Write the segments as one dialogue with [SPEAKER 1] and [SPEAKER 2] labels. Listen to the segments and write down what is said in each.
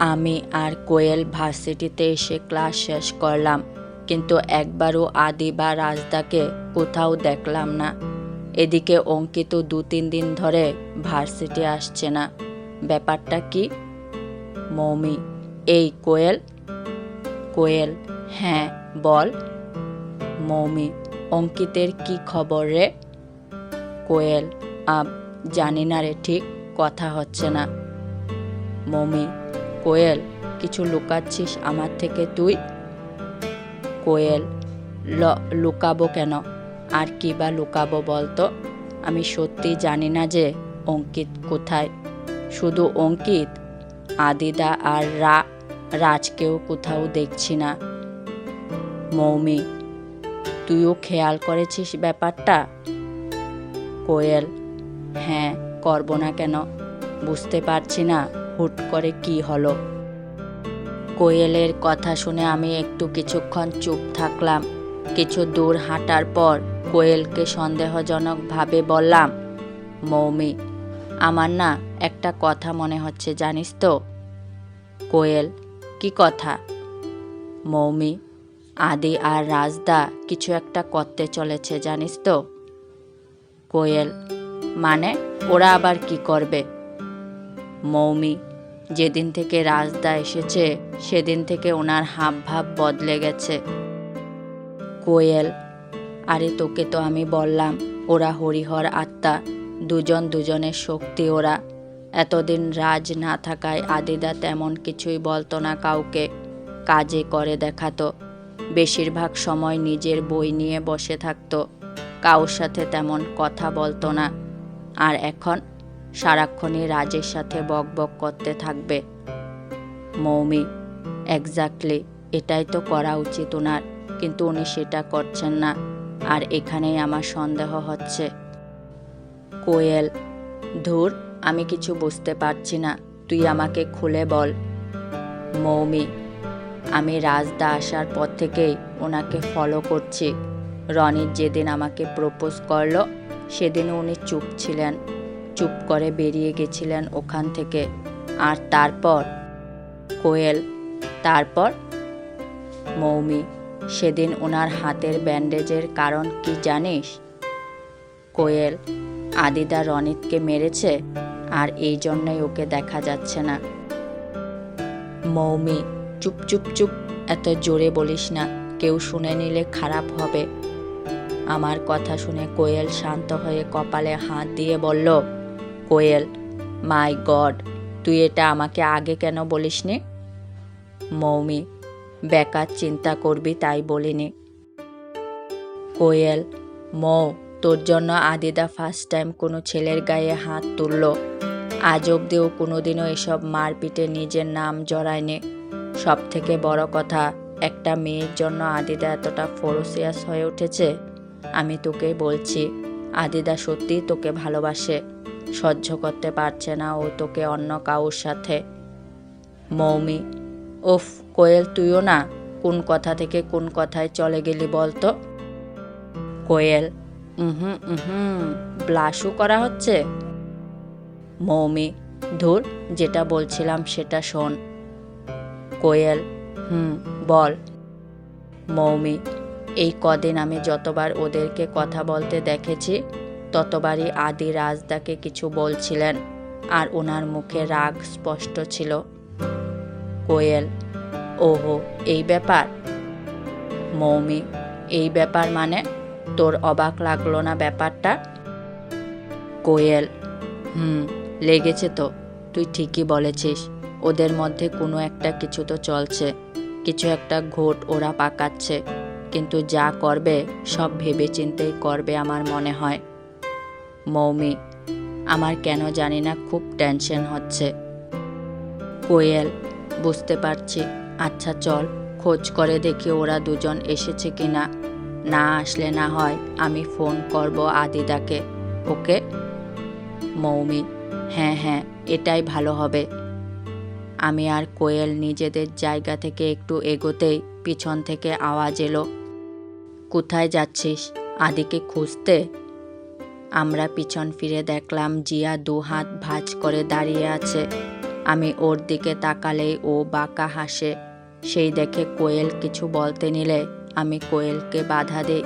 [SPEAKER 1] আমি আর কোয়েল ভার্সিটিতে এসে ক্লাস শেষ করলাম, কিন্তু একবারও আদি বা রাজদাকে কোথাও দেখলাম না। এদিকে অঙ্কিত দু তিন দিন ধরে ভার্সিটি আসছে না। ব্যাপারটা কি? মৌমি, এই কোয়েল? কোয়েল হ্যাঁ বল। মৌমি, অঙ্কিতের কি খবর রে? কোয়েল, আব, জানি না রে, ঠিক কথা হচ্ছে না। মৌমি কোয়েল, কিছু লুকাচ্ছিস আমার থেকে তুই? কোয়েল, ল, লুকাবো কেন? আর কি বা লুকাবো বলতো? আমি সত্যি জানি না যে, অঙ্কিত কোথায়? শুধু অঙ্কিত, আদিদা আর রা, রাজকেও কোথাও দেখছি না। মৌমি, তুইও খেয়াল করেছিস ব্যাপারটা? কোয়েল হ্যাঁ করব না কেন? বুঝতে পারছি না। হুট করে কি হলো? কোয়েলের কথা শুনে আমি একটু কিছুক্ষণ চুপ থাকলাম। কিছু দূর হাঁটার পর কোয়েলকে সন্দেহজনকভাবে বললাম, মৌমি, আমার না একটা কথা মনে হচ্ছে, জানিস তো? কোয়েল, কি কথা? মৌমি, আদি আর রাজদা কিছু একটা করতে চলেছে, জানিস তো? কোয়েল মানে ওরা আবার কি করবে? মৌমি। যেদিন থেকে রাজদা এসেছে, সেদিন থেকে ওনার হাব ভাব বদলে গেছে। কোয়েল, আরে তোকে তো আমি বললাম, ওরা হরিহর আত্মা, দুজন দুজনের শক্তি ওরা। এতদিন রাজ না থাকায় আদিদা তেমন কিছুই বলতো না কাউকে, কাজে করে দেখাতো। বেশিরভাগ সময় নিজের বই নিয়ে বসে থাকতো কারোর সাথে তেমন কথা বলতো না। আর এখন সারাক্ষণই রাজের সাথে বক বক করতে থাকবে। মৌমি এক্স্যাক্টলি এটাই তো করা উচিত ওনার, কিন্তু উনি সেটা করছেন না, আর এখানেই আমার সন্দেহ হচ্ছে। কোয়েল, ধুর, আমি কিছু বুঝতে পারছি না, তুই আমাকে খুলে বল। মৌমি, আমি রাজদা আসার পর থেকেই ওনাকে ফলো করছি। রনির যেদিন আমাকে প্রপোজ করল সেদিন উনি চুপ ছিলেন। চুপ করে বেরিয়ে গেছিলেন ওখান থেকে। আর তারপর? কোয়েল, তারপর? মৌমি, সেদিন ওনার হাতের ব্যান্ডেজের কারণ কি জানিস? কোয়েল, আদিদা রনিতকে মেরেছে আর এই জন্যই ওকে দেখা যাচ্ছে না। মৌমি, চুপ চুপ চুপ, এত জোরে বলিস না, কেউ শুনে নিলে খারাপ হবে। আমার কথা শুনে কোয়েল শান্ত হয়ে কপালে হাত দিয়ে বলল কোয়েল, মাই গড, তুই এটা আমাকে আগে কেন বলিসনি? মৌমি, বেকার চিন্তা করবি তাই বলিনি। কোয়েল, মৌ, তোর জন্য আদিদা ফার্স্ট টাইম কোনো ছেলের গায়ে হাত তুললো। আজ অব্দিও কোনোদিনও এসব মারপিটে নিজের নাম জড়ায়নি। সব থেকে বড় কথা, একটা মেয়ের জন্য আদিদা এতটা ফোরসিয়াস হয়ে উঠেছে, আমি তোকে বলছি, আদিদা সত্যিই তোকে ভালোবাসে। সহ্য করতে পারছে না ও তোকে অন্য কাউর সাথে। মৌমি, ওফ, কোয়েল, তুইও না? কোন কথা থেকে কোন কথায় চলে গেলি বলতো? কোয়েল হুম হুম ব্লাশও করা হচ্ছে? মৌমি, ধুর, যেটা বলছিলাম সেটা শোন। কোয়েল, হুম, বল। মৌমি, এই কদিন আমি যতবার ওদেরকে কথা বলতে দেখেছি ততবারই আদি রাজদাকে কিছু বলছিলেন, আর ওনার মুখে রাগ স্পষ্ট ছিল। কোয়েল, ওহো, এই ব্যাপার? মৌমি, এই ব্যাপার মানে? তোর অবাক লাগল না ব্যাপারটা? কোয়েল, হুম, লেগেছে তো, তুই ঠিকই বলেছিস। ওদের মধ্যে কোনো একটা কিছু তো চলছে, কিছু একটা ঘোট ওরা পাকাচ্ছে। কিন্তু যা করবে, সব ভেবে চিন্তেই করবে আমার মনে হয়। মৌমি, আমার কেন জানি না খুব টেনশন হচ্ছে। কোয়েল, বুঝতে পারছি। আচ্ছা চল, খোঁজ করে দেখি ওরা দুজন এসেছে কি না না আসলে না হয়, আমি ফোন করব আদিদাকে, ওকে? মৌমি হ্যাঁ হ্যাঁ এটাই ভালো হবে। আমি আর কোয়েল নিজেদের জায়গা থেকে একটু এগোতেই পিছন থেকে আওয়াজ এলো, কোথায় যাচ্ছিস? আদিকে খুঁজতে? আমরা পিছন ফিরে দেখলাম জিয়া দু হাত ভাঁজ করে দাঁড়িয়ে আছে। আমি ওর দিকে তাকালেই ও বাঁকা হাসে। সেই দেখে কোয়েল কিছু বলতে নিলে, আমি কোয়েলকে বাধা দিই।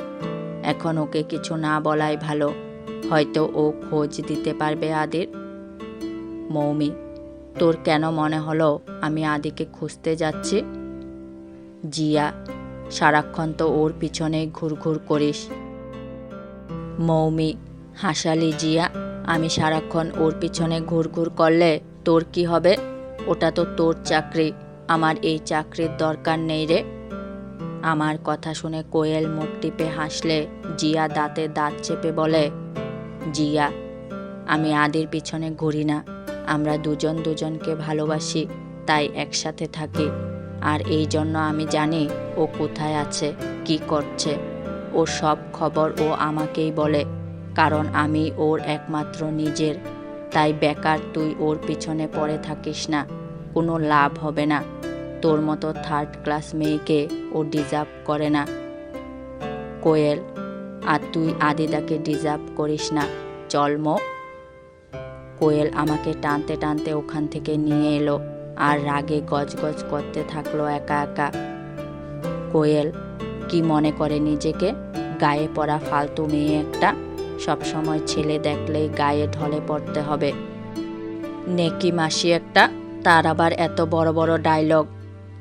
[SPEAKER 1] এখন ওকে কিছু না বলাই ভালো। হয়তো ও খোঁজ দিতে পারবে আদির। মৌমি, তোর কেন মনে হলো আমি আদিকে খুঁজতে যাচ্ছি? জিয়া, সারাক্ষণ তো ওর পিছনেই ঘুরঘুর করিস। মৌমি হাসালি, জিয়া, আমি সারাক্ষণ ওর পিছনে ঘুরঘুর করলে তোর কি হবে? ওটা তো তোর চাকরি, আমার এই চাকরির দরকার নেই রে। আমার কথা শুনে কোয়েল মুখ টিপে হাসলে, জিয়া দাঁতে দাঁত চেপে বলে, জিয়া, আমি আদির পিছনে ঘুরি না। আমরা দুজন দুজনকে ভালোবাসি, তাই একসাথে থাকি। আর এই জন্য আমি জানি ও কোথায় আছে, কি করছে। ও সব খবর ও আমাকেই বলে কারণ আমি ওর একমাত্র নিজের। তাই বেকার তুই ওর পিছনে পড়ে থাকিস না, কোনো লাভ হবে না। তোর মতো থার্ড ক্লাস মেয়েকে ও ডিজার্ভ করে না। কোয়েল, আর তুই আদিদাকে ডিজার্ভ করিস না। চল মো। কোয়েল আমাকে টানতে টানতে ওখান থেকে নিয়ে এলো আর রাগে গজগজ করতে থাকল একা একা। কোয়েল, কি মনে করে নিজেকে? গায়ে পড়া ফালতু মেয়ে একটা। সবসময় ছেলে দেখলেই গায়ে ঢলে পড়তে হবে। নেকি মাসি একটা, তার আবার এত বড় বড় ডায়লগ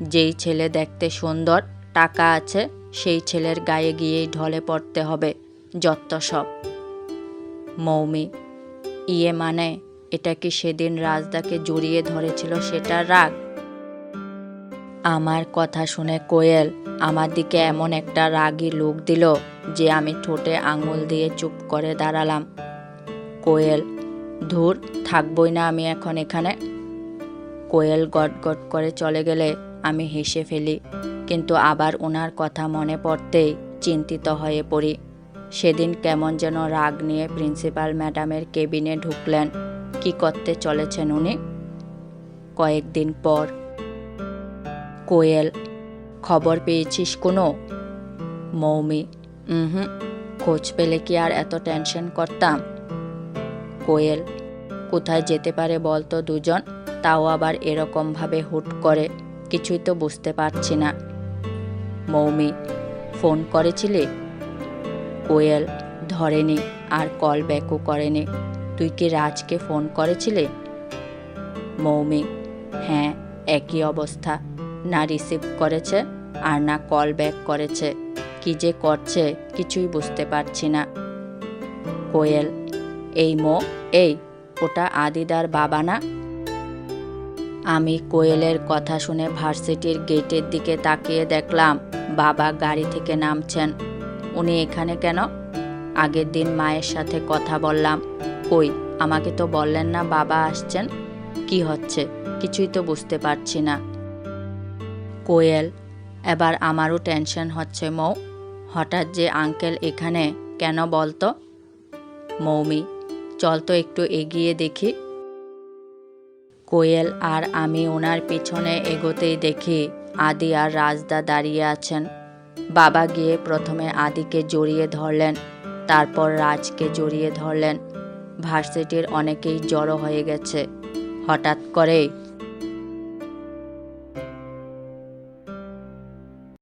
[SPEAKER 1] যেই ছেলে দেখতে সুন্দর, টাকা আছে, সেই ছেলের গায়ে গিয়েই ঢলে পড়তে হবে যত সব। মৌমি ইয়ে মানে এটা কি সেদিন রাজদাকে জড়িয়ে ধরেছিল সেটা রাগ? আমার কথা শুনে কোয়েল আমার দিকে এমন একটা রাগী লোক দিল। যে আমি ঠোঁটে আঙুল দিয়ে চুপ করে দাঁড়ালাম। কোয়েল, ধুর, থাকবই না আমি এখন এখানে। কোয়েল গট করে চলে গেলে আমি হেসে ফেলি, কিন্তু আবার ওনার কথা মনে পড়তেই চিন্তিত হয়ে পড়ি। সেদিন কেমন যেন রাগ নিয়ে প্রিন্সিপাল ম্যাডামের কেবিনে ঢুকলেন। কি করতে চলেছেন উনি? কয়েকদিন পর। কোয়েল, খবর পেয়েছিস কোনো? মৌমি হুম খোঁজ পেলে কি আর এত টেনশন করতাম? কোয়েল, কোথায় যেতে পারে বলতো দুজন? তাও আবার এরকমভাবে হুট করে, কিছুই তো বুঝতে পারছি না। মৌমি, ফোন করেছিলি? কোয়েল, ধরেনি, আর কল ব্যাকও করেনি। তুই কি রাজকে ফোন করেছিলি? মৌমি হ্যাঁ একই অবস্থা। না রিসিভ করেছে, আর না কল ব্যাক করেছে। কি যে করছে কিছুই বুঝতে পারছি না। কোয়েল, এই মো, এই, ওটা আদিদার বাবা না? আমি কোয়েলের কথা শুনে ভার্সিটির গেটের দিকে তাকিয়ে দেখলাম বাবা গাড়ি থেকে নামছেন। উনি এখানে কেন? আগের দিন মায়ের সাথে কথা বললাম। কই, আমাকে তো বললেন না বাবা আসছেন? কি হচ্ছে? কিছুই তো বুঝতে পারছি না। কোয়েল, এবার আমারও টেনশন হচ্ছে মৌ। হঠাৎ যে আঙ্কেল এখানে কেন বলতো? মৌমি, চল তো একটু এগিয়ে দেখি। কোয়েল আর আমি ওনার পিছনে এগোতেই দেখি আদি আর রাজদা দাঁড়িয়ে আছেন। বাবা গিয়ে প্রথমে আদিকে জড়িয়ে ধরলেন, তারপর রাজকে জড়িয়ে ধরলেন। ভার্সিটির অনেকেই জড়ো হয়ে গেছে। হঠাৎ করেই